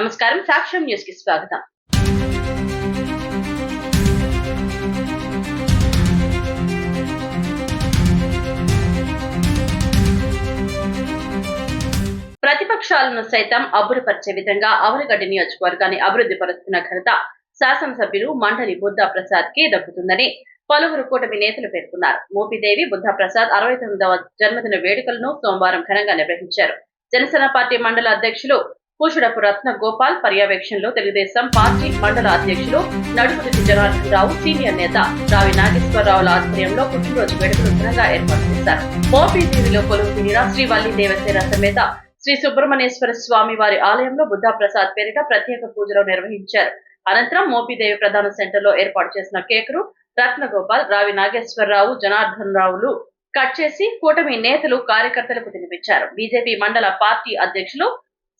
నమస్కారం. సాక్ష్యం న్యూస్కి స్వాగతం. ప్రతిపక్షాలను సైతం అబ్బురపరిచే విధంగా అవరగడ్డ నియోజకవర్గాన్ని అభివృద్ధి పరుస్తున్న ఘనత శాసనసభ్యులు మండలి బుద్ధా ప్రసాద్కి దక్కుతుందని పలువురు కూటమి నేతలు పేర్కొన్నారు. మోపిదేవి బుద్ధా ప్రసాద్ అరవై తొమ్మిదవ జన్మదిన వేడుకలను సోమవారం ఘనంగా నిర్వహించారు. జనసేన పార్టీ మండల అధ్యక్షులు పూషుడపు రత్న గోపాల్ పర్యవేక్షణలో తెలుగుదేశం పార్టీ మండల అధ్యక్షులు నడుపురుచి జనార్దన్ రావు సీనియర్ నేత రావి నాగేశ్వరరావుల ఆధ్వర్యంలో పుట్టినరోజు వేడుకలు ఘనంగా ఏర్పాటు చేశారు. మోపిదేవిలో కొలువు తీరిన శ్రీ వల్లి దేవసేన సమేత శ్రీ సుబ్రహ్మణ్యేశ్వర స్వామి వారి ఆలయంలో బుద్ధా ప్రసాద్ పేరిట ప్రత్యేక పూజలు నిర్వహించారు. అనంతరం మోపిదేవి ప్రధాన సెంటర్లో ఏర్పాటు చేసిన కేకును రత్నగోపాల్ రావి నాగేశ్వరరావు జనార్దన్ రావులు కట్ చేసి కూటమి నేతలు కార్యకర్తలకు తినిపించారు. బీజేపీ మండల పార్టీ అధ్యక్షులు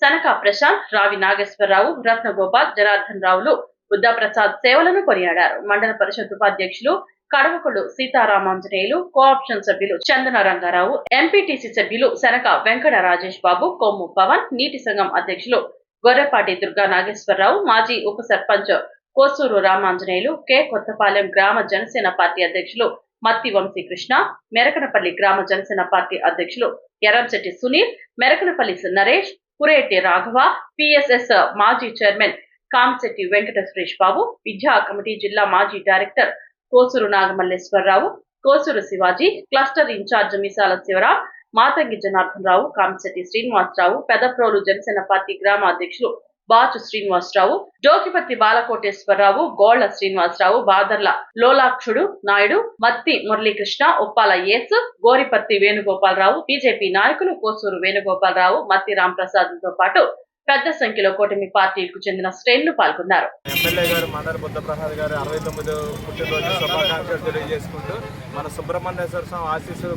సనక ప్రశాంత్ రావి నాగేశ్వరరావు రత్నగోపాల్ జనార్దన్ రావులు బుద్ధా ప్రసాద్ సేవలను కొనియాడారు. మండల పరిషత్ ఉపాధ్యక్షులు కడవకుడు సీతారామాంజనేయులు కోఆప్షన్ సభ్యులు చందన రంగారావు ఎంపీటీసీ సభ్యులు శనక వెంకట రాజేష్ బాబు కొమ్ము పవన్ నీటి సంఘం అధ్యక్షులు గొర్రెపాటి దుర్గా నాగేశ్వరరావు మాజీ ఉప సర్పంచ్ కోసూరు రామాంజనేయులు కె. కొత్తపాలెం గ్రామ జనసేన పార్టీ అధ్యక్షులు మత్తి వంశీకృష్ణ మెరకనపల్లి గ్రామ జనసేన పార్టీ అధ్యక్షులు ఎర్రంశెట్టి సునీల్ మెరకనపల్లి నరేష్ కురేటి రాఘవ పిఎస్ఎస్ మాజీ చైర్మన్ కామశెట్టి వెంకట సురేష్ బాబు విద్యా కమిటీ జిల్లా మాజీ director Kosuru Nagamalleswararao Kosuru Sivaji cluster incharge Misala Sivaram Matangi Janardhan Rao Kamisetti Srinivasarao Pedaprolu Janasena party గ్రామ అధ్యక్షులు బాచు శ్రీనివాసరావు జోకిపత్తి బాలకోటేశ్వరరావు గోళ్ళ శ్రీనివాసరావు బాదర్ల లోలాక్షుడు నాయుడు మత్తి మురళీకృష్ణ ఉప్పాల యేసు గోరిపత్తి వేణుగోపాలరావు బీజేపీ నాయకులు కోసూరు వేణుగోపాలరావు మత్తి రాంప్రసాద్తో పాటు పెద్ద సంఖ్యలో కూటమి పార్టీలకు చెందిన శ్రేణులు పాల్గొన్నారు. ఎమ్మెల్యే గారు మండలి బుద్ధప్రసాద్ గారు అరవై తొమ్మిది పుట్టినరోజు శుభాకాంక్షలు తెలియజేసుకుంటూ మన సుబ్రహ్మణ్యేశ్వర స్వామి ఆశీస్సులు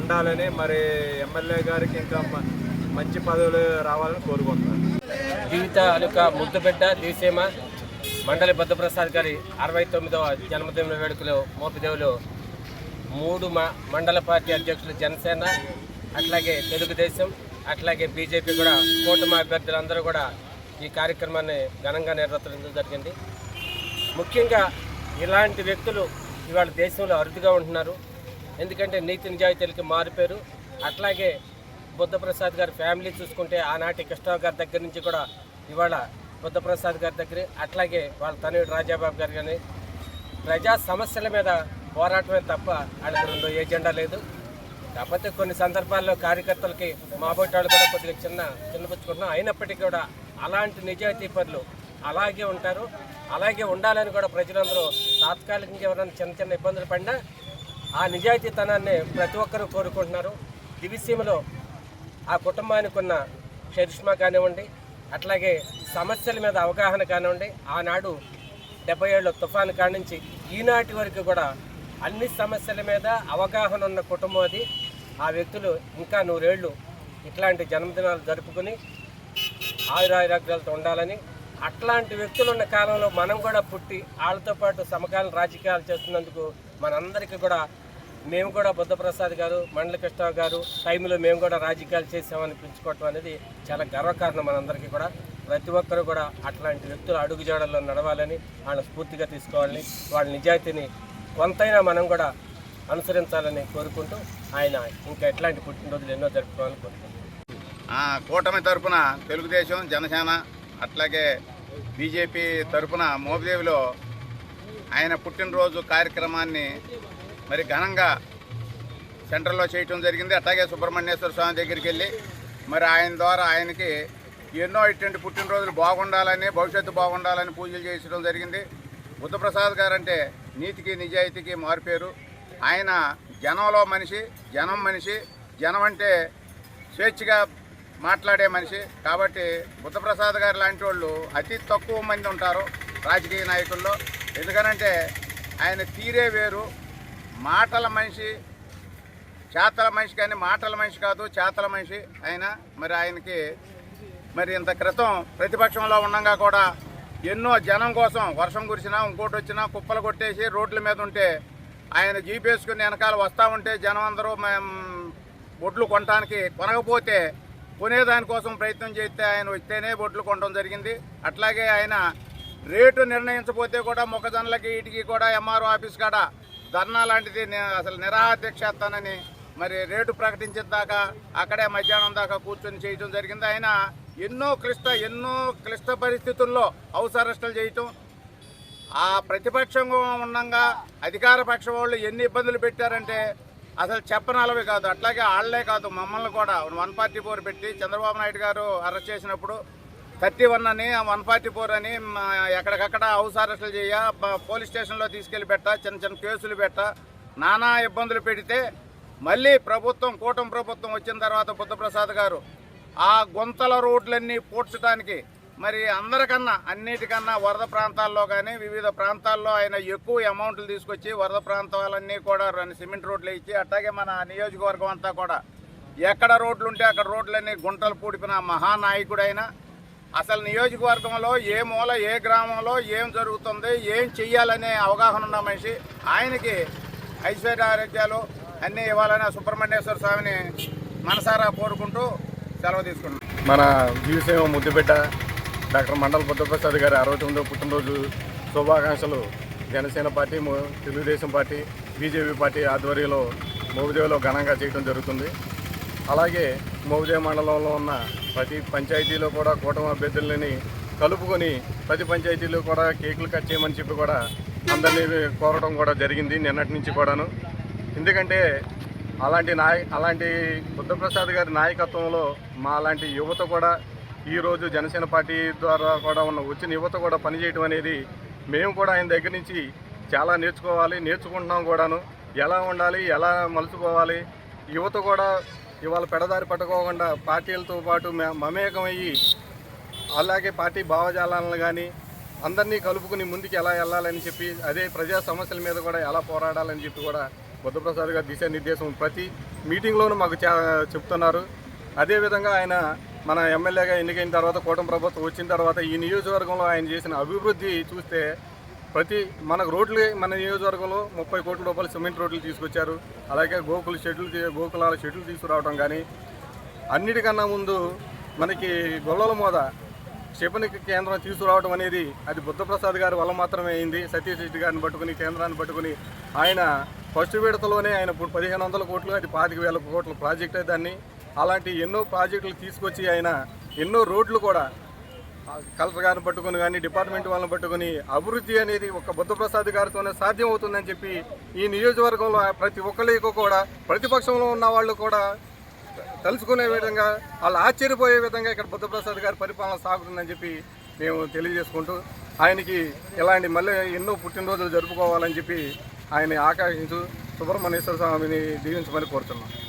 ఉండాలని మరి ఎమ్మెల్యే గారికి ఇంకా మంచి పదవులు రావాలని కోరుకుంటున్నాను. జీవిత అలుక ముద్దుబిడ్డ దీసేమ మండలి బుద్ధప్రసాద్ గారి అరవై తొమ్మిదవ జన్మదిన వేడుకలో మోపిదేవులు మూడు మ మండల పార్టీ అధ్యక్షులు జనసేన అట్లాగే తెలుగుదేశం అట్లాగే బీజేపీ కూడా కూటమి అభ్యర్థులందరూ కూడా ఈ కార్యక్రమాన్ని ఘనంగా నిర్వర్తించడం జరిగింది. ముఖ్యంగా ఇలాంటి వ్యక్తులు ఇవాళ దేశంలో అరుదుగా ఉంటున్నారు. ఎందుకంటే నీతి నిజాయితీలకి మారిపోయారు అట్లాగే బుద్ధప్రసాద్ గారి ఫ్యామిలీ చూసుకుంటే ఆనాటి కృష్ణరావు గారి దగ్గర నుంచి కూడా ఇవాళ బుద్ధప్రసాద్ గారి దగ్గర అట్లాగే వాళ్ళ తనయుడు రాజాబాబు గారు కానీ ప్రజా సమస్యల మీద పోరాటమే తప్ప వాళ్ళకి రెండో ఏజెండా లేదు. కాకపోతే కొన్ని సందర్భాల్లో కార్యకర్తలకి మా వాళ్ళు కూడా కొద్దిగా చిన్న చిన్నపుచ్చుకుంటున్నాం. అయినప్పటికీ కూడా అలాంటి నిజాయితీ పనులు అలాగే ఉంటారు. అలాగే ఉండాలని కూడా ప్రజలందరూ తాత్కాలికంగా ఎవరైనా చిన్న చిన్న ఇబ్బందులు పడినా ఆ నిజాయితీతనాన్ని ప్రతి ఒక్కరూ కోరుకుంటున్నారు. దివిసీమలో ఆ కుటుంబానికి ఉన్న చరిష్మా కానివ్వండి అట్లాగే సమస్యల మీద అవగాహన కానివ్వండి ఆనాడు డెబ్బై ఏళ్ళ తుఫాను కానించి నుంచి ఈనాటి వరకు కూడా అన్ని సమస్యల మీద అవగాహన ఉన్న కుటుంబం అది. ఆ వ్యక్తులు ఇంకా నూరేళ్ళు ఇట్లాంటి జన్మదినాలు జరుపుకుని ఆయురాయురాగ్రాలతో ఉండాలని అట్లాంటి వ్యక్తులు ఉన్న కాలంలో మనం కూడా పుట్టి వాళ్ళతో పాటు సమకాలీన రాజకీయాలు చేస్తున్నందుకు మనందరికీ కూడా మేము కూడా బుద్ధప్రసాద్ గారు మండల కృష్ణ గారు టైంలో మేము కూడా రాజకీయాలు చేసామని పిలుచుకోవటం అనేది చాలా గర్వకారణం మనందరికీ కూడా. ప్రతి ఒక్కరు కూడా అట్లాంటి వ్యక్తులు అడుగుజాడల్లో నడవాలని వాళ్ళని స్ఫూర్తిగా తీసుకోవాలని వాళ్ళ నిజాయితీని కొంతైనా మనం కూడా అనుసరించాలని కోరుకుంటూ ఆయన ఇంకా ఎట్లాంటి పుట్టినరోజులు ఎన్నో జరుపుకోవాలని కోరుకుంటున్నాం. ఆ, కూటమి తరపున తెలుగుదేశం జనసేన అట్లాగే బీజేపీ తరపున మోపిదేవిలో ఆయన పుట్టినరోజు కార్యక్రమాన్ని మరి ఘనంగా సెంటర్లో చేయటం జరిగింది. అట్లాగే సుబ్రహ్మణ్యేశ్వర స్వామి దగ్గరికి వెళ్ళి మరి ఆయన ద్వారా ఆయనకి ఎన్నో ఇటువంటి పుట్టినరోజులు బాగుండాలని భవిష్యత్తు బాగుండాలని పూజలు చేయించడం జరిగింది. బుద్ధప్రసాద్ గారు అంటే నీతికి నిజాయితీకి మారిపోయారు ఆయన జనంలో మనిషి జనం మనిషి జనం అంటే స్వేచ్ఛగా మాట్లాడే మనిషి. కాబట్టి బుద్ధప్రసాద్ గారు లాంటి వాళ్ళు అతి తక్కువ మంది ఉంటారు రాజకీయ నాయకుల్లో. ఎందుకనంటే ఆయన తీరే వేరు మాటల మనిషి చేతల మనిషి కానీ మాటల మనిషి కాదు చేతల మనిషి ఆయన మరి ఆయనకి మరి ఇంత క్రితం ప్రతిపక్షంలో ఉండగా కూడా ఎన్నో జనం కోసం వర్షం కురిసినా ఇంకోటి వచ్చినా కుప్పలు కొట్టేసి రోడ్ల మీద ఉంటే ఆయన జీపేసుకుని వెనకాల వస్తూ ఉంటే జనం అందరూ మేము కొనడానికి కొనకపోతే కొనేదానికోసం ప్రయత్నం చేస్తే ఆయన వస్తేనే బొట్లు కొనడం జరిగింది. అట్లాగే ఆయన రేటు నిర్ణయించకపోతే కూడా మొక్కజొన్నలకి వీటికి కూడా ఎంఆర్ఓ ఆఫీస్ కాడ ధర్నా లాంటిది అసలు నిరాహారదీక్ష చేస్తానని మరి రేటు ప్రకటించిన దాకా అక్కడే మధ్యాహ్నం దాకా కూర్చొని చేయటం జరిగింది. ఆయన ఎన్నో క్లిష్ట ఎన్నో క్లిష్ట పరిస్థితుల్లో హౌస్ అరెస్టులు చేయటం ఆ ప్రతిపక్షంగా ఉండగా అధికార పక్ష వాళ్ళు ఎన్ని ఇబ్బందులు పెట్టారంటే అసలు చెప్పనలవి కాదు. అట్లాగే వాళ్ళే కాదు మమ్మల్ని కూడా. వన్ ఫార్టీ ఫోర్ పెట్టి చంద్రబాబు నాయుడు గారు అరెస్ట్ చేసినప్పుడు థర్టీ వన్ అని వన్ ఫార్టీ ఫోర్ అని మా ఎక్కడికక్కడ హౌస్ అరెస్టులు చేయ పోలీస్ స్టేషన్లో తీసుకెళ్ళి పెట్ట చిన్న చిన్న కేసులు పెట్ట నానా ఇబ్బందులు పెడితే మళ్ళీ ప్రభుత్వం కూటమి ప్రభుత్వం వచ్చిన తర్వాత బుద్ధప్రసాద్ గారు ఆ గుంతల రోడ్లన్నీ పూడ్చడానికి మరి అందరికన్నా అన్నిటికన్నా వరద ప్రాంతాల్లో కానీ వివిధ ప్రాంతాల్లో ఆయన ఎక్కువ అమౌంట్లు తీసుకొచ్చి వరద ప్రాంతాలన్నీ కూడా సిమెంట్ రోడ్లు ఇచ్చి అట్లాగే మన నియోజకవర్గం అంతా కూడా ఎక్కడ రోడ్లు ఉంటే అక్కడ రోడ్లన్నీ గుంటలు పూడిపిన మహానాయకుడైనా అసలు నియోజకవర్గంలో ఏ మూల ఏ గ్రామంలో ఏం జరుగుతుంది ఏం చెయ్యాలనే అవగాహన ఉన్న మనిషి ఆయనకి ఐశ్వర్య ఆరోగ్యాలు అన్నీ ఇవ్వాలని సుబ్రహ్మణ్యేశ్వర స్వామిని మనసారా కోరుకుంటూ సెలవు తీసుకున్నాం మన జీవసేవ ముద్దుబిడ్డ డాక్టర్ మండల బుద్ధప్రసాద్ గారి అరవై తొమ్మిదో పుట్టినరోజు శుభాకాంక్షలు. Janasena party Telugudesam party BJP party ఆధ్వర్యంలో మోగుదేవిలో ఘనంగా చేయడం జరుగుతుంది. అలాగే మోగుదేవి మండలంలో ఉన్న ప్రతి పంచాయతీలో కూడా కూటమి అభ్యర్థులని కలుపుకొని ప్రతి పంచాయతీలో కూడా కేకులు కట్ చేయమని చెప్పి కూడా అందరినీ కోరడం కూడా జరిగింది నిన్నటి నుంచి కూడాను. ఎందుకంటే అలాంటి నాయ అలాంటి బుద్ధప్రసాద్ గారి నాయకత్వంలో మా అలాంటి యువత కూడా ఈరోజు జనసేన పార్టీ ద్వారా కూడా ఉన్న వచ్చిన యువత కూడా పనిచేయటం అనేది మేము కూడా ఆయన దగ్గర నుంచి చాలా నేర్చుకోవాలి నేర్చుకుంటున్నాం కూడాను. ఎలా ఉండాలి ఎలా మలుచుకోవాలి యువత కూడా ఇవాళ పెడదారి పట్టుకోకుండా పార్టీలతో పాటు మే- మమేకమయ్యి అలాగే పార్టీ భావజాలాలను కానీ అందరినీ కలుపుకుని ముందుకు ఎలా వెళ్ళాలని చెప్పి అదే ప్రజా సమస్యల మీద కూడా ఎలా పోరాడాలని చెప్పి కూడా బుద్ధప్రసాద్ గారు దిశానిర్దేశం ప్రతి మీటింగ్లోనూ మాకు చా- చెప్తున్నారు. అదేవిధంగా ఆయన మన ఎమ్మెల్యేగా ఎన్నికైన తర్వాత కూటమి ప్రభుత్వం వచ్చిన తర్వాత ఈ నియోజకవర్గంలో ఆయన చేసిన అభివృద్ధి చూస్తే ప్రతి మనకు రోడ్లు మన నియోజకవర్గంలో ముప్పై కోట్ల రూపాయలు సిమెంట్ రోడ్లు తీసుకొచ్చారు. అలాగే గోకుల షెడ్యూల్ గోకులాల షెడ్యూల్ తీసుకురావడం కానీ అన్నిటికన్నా ముందు మనకి గొల్లల మోద క్షిపణి కేంద్రం తీసుకురావడం అనేది అది బుద్ధప్రసాద్ గారి వల్ల మాత్రమే అయింది. సతీష్ రెడ్డి గారిని పట్టుకుని కేంద్రాన్ని పట్టుకుని ఆయన ఫస్ట్ విడతలోనే ఆయన ఇప్పుడు పదిహేను వందల కోట్లు అది పాతిక వేల కోట్ల ప్రాజెక్టే దాన్ని. అలాంటి ఎన్నో ప్రాజెక్టులు తీసుకొచ్చి ఆయన ఎన్నో రోడ్లు కూడా కలెక్టర్ గారిని పట్టుకుని కానీ డిపార్ట్మెంట్ వాళ్ళని పట్టుకుని అభివృద్ధి అనేది ఒక బుద్ధప్రసాద్ గారితోనే సాధ్యం అవుతుందని చెప్పి ఈ నియోజకవర్గంలో ప్రతి ఒక్కరికి కూడా ప్రతిపక్షంలో ఉన్న వాళ్ళు కూడా తెలుసుకునే విధంగా వాళ్ళు ఆశ్చర్యపోయే విధంగా ఇక్కడ బుద్ధప్రసాద్ గారి పరిపాలన సాగుతుందని చెప్పి మేము తెలియజేసుకుంటూ ఆయనకి ఇలాంటి మళ్ళీ ఎన్నో పుట్టినరోజులు జరుపుకోవాలని చెప్పి ఆయన ఆకాంక్షించు సుబ్రహ్మణ్యేశ్వర స్వామిని దీవించమని కోరుతున్నాం.